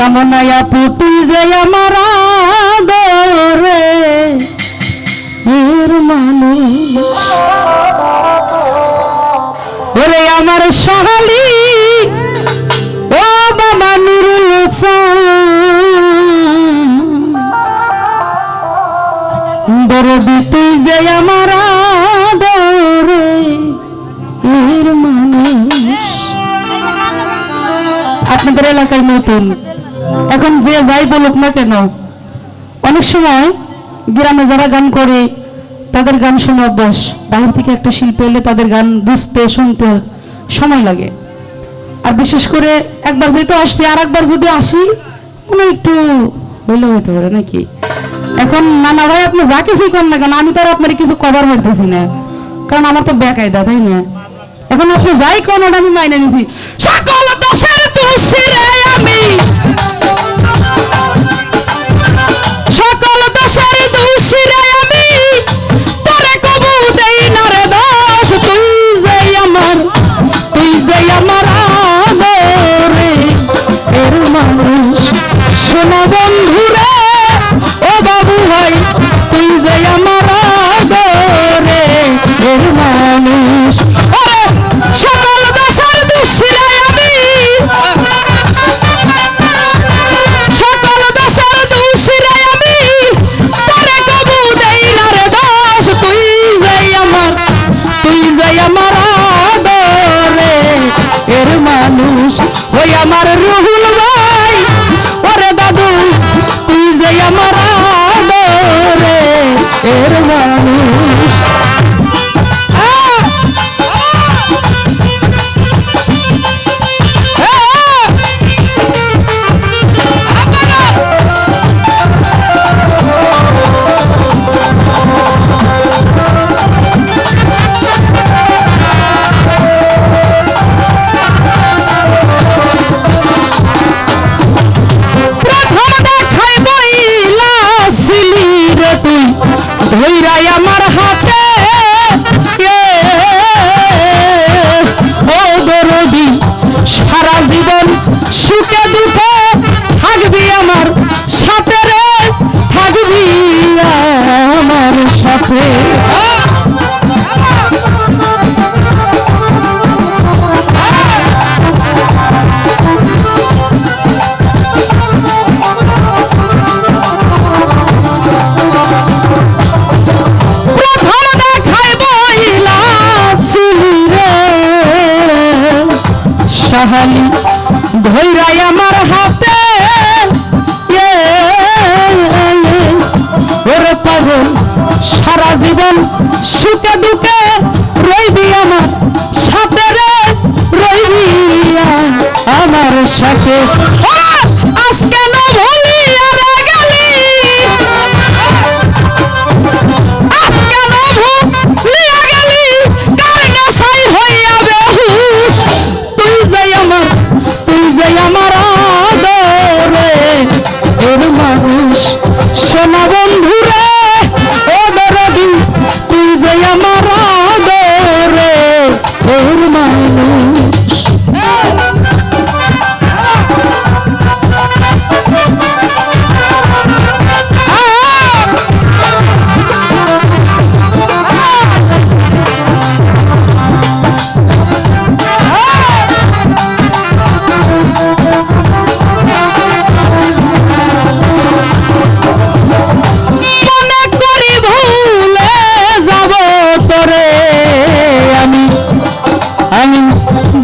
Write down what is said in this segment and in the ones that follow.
কামনায়া পুতুল যে আমার আদরে। এর মানুষ ওরে আমার সহালি ও বাবা নুরুল দরদি তুই যে আমার আদরে, এর মানুষ আপনাদের এলাকায় নতুন এখন যে যাই বলুক না কেন, অনেক সময় গ্রামে যারা গান করে, তাদের গান শুনে অভ্যাস। বাইরে থেকে একটা শিল্পী এলে তাদের গান বুঝতে, শুনতে সময় লাগে। আর বিশেষ করে একবার যেহেতু আসছি আর একবার যদি আসি, মনে একটু হইলে হইতে পারে নাকি? এখন নানা ভাই, আপনি যা কিছুই করেন না কেন, আমি তো আর আপনার কিছু কভার করতেছি না। কারণ আমার তো বেকায়দা, তাই না? এখন আপনি যাই কোন ওটা আমি মাইনে নিছি। সকল দোষের দোষী আমি। এর Yeah. সাথে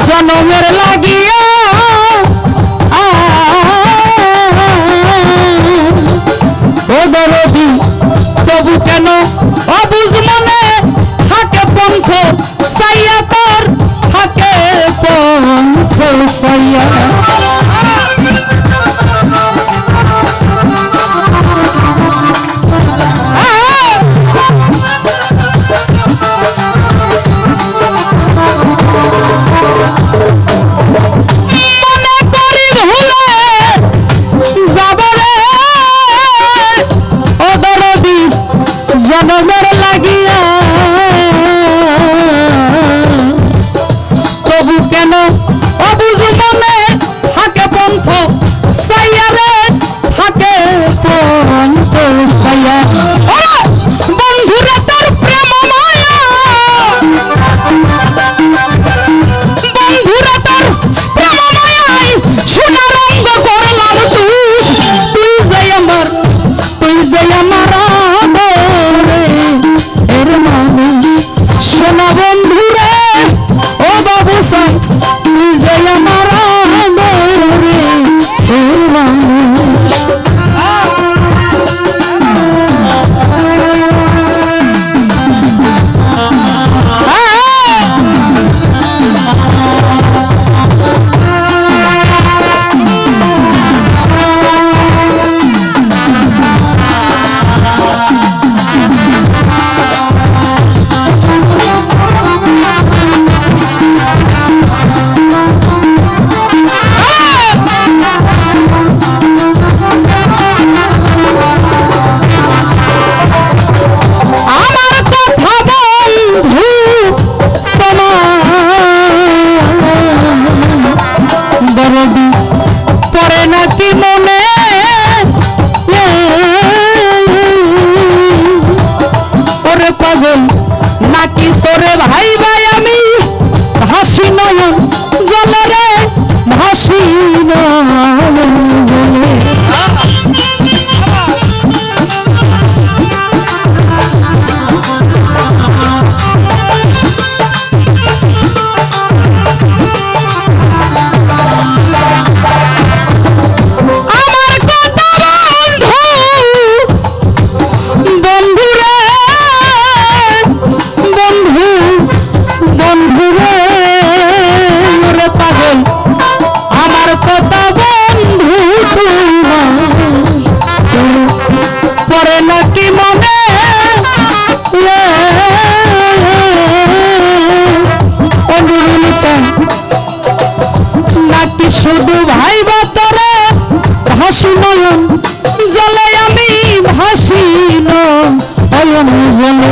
জনমের লাগিয়া ও দরদি তবু কেন অবুজ মনে হাতে পন্থ লাগিয়া। তবু কেন অবুজ মনে হাকে পন্থ সাইয়ার পাপি শুধু ভাই বাতরে হাসি নয়ন জলে আমি ভাসি নয়ন জলে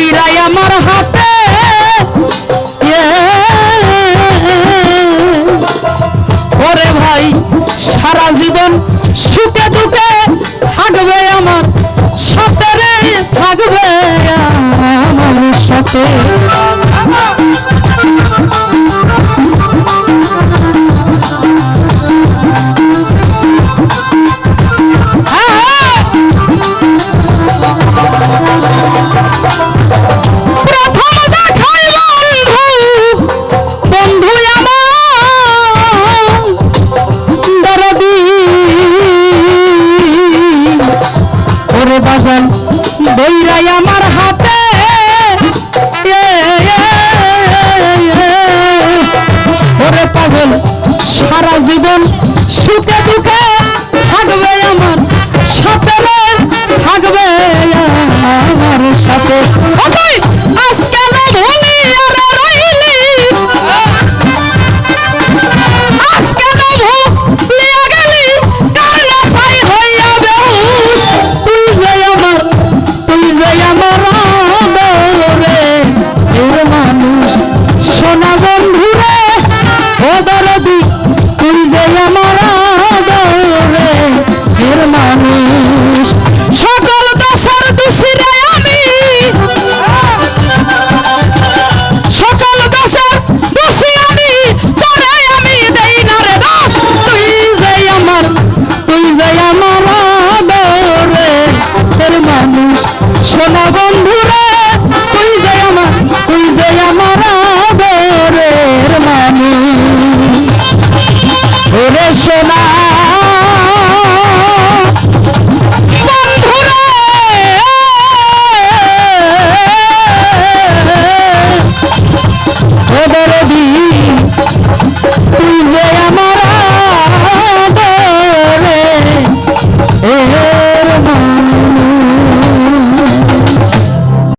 কইরাই আমার হাতে ওরে ভাই, সারা জীবন সুখে দুঃখে থাকবে আমার সাথে রে, থাকবে আমার সাথে।